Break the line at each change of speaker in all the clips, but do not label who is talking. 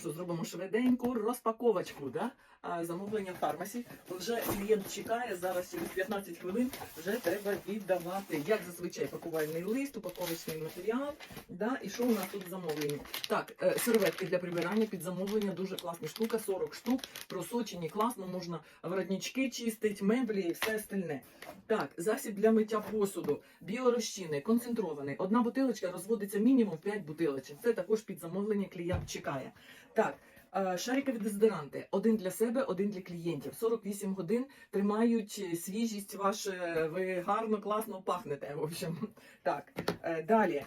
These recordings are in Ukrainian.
Що, зробимо швиденьку розпаковочку, да? Замовлення в фармасі. Вже клієнт чекає, зараз через 15 хвилин вже треба віддавати, як зазвичай, пакувальний лист, упаковочний матеріал. Да? І що у нас тут в замовленні? Так, е, серветки для прибирання під замовлення, дуже класна штука, 40 штук, просочені, класно, можна воротнички чистити, меблі і все остальне. Так, засіб для миття посуду, біорозчинний, концентрований. Одна бутилочка розводиться мінімум 5 бутилочок. Це також під замовлення клієнт чекає. Так, е, шарикові дезодоранти. Один для себе, один для клієнтів. 48 годин тримають е, свіжість вашу, ви гарно, класно пахнете. В общем, так. е, Далі.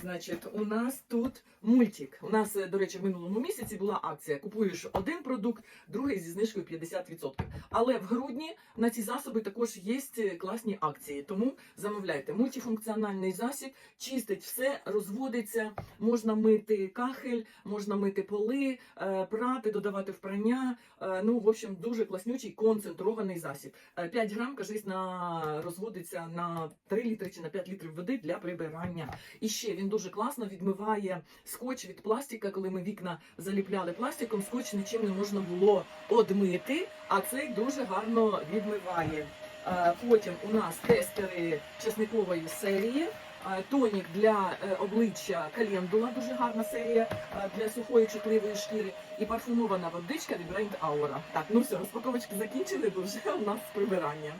Значить, у нас тут мультик. У нас, е, до речі, в минулому місяці була акція. Купуєш один продукт, другий зі знижкою 50%. Але в грудні на ці засоби також є е, класні акції. Тому замовляйте мультифункціональний засіб, чистить все, розводиться, можна мити кахель, можна мити поли, е, прати, додавати в прання. Е, Ну, в общем, дуже класнючий концентрований засіб. Е, 5 грам, кажись, на розводиться на 3 літри чи на 5 літрів води для прибирання. І ще він дуже класно відмиває скотч від пластика. Коли ми вікна заліпляли пластиком, скотч нічим не можна було одмити, а цей дуже гарно відмиває. Е, Потім у нас тестери чесникової серії. Е, Тонік для е, обличчя календула, дуже гарна серія для сухої чутливої шкіри. І парфумована водичка від бренд Aura. Так, ну все, розпаковочки закінчили, бо вже у нас прибирання.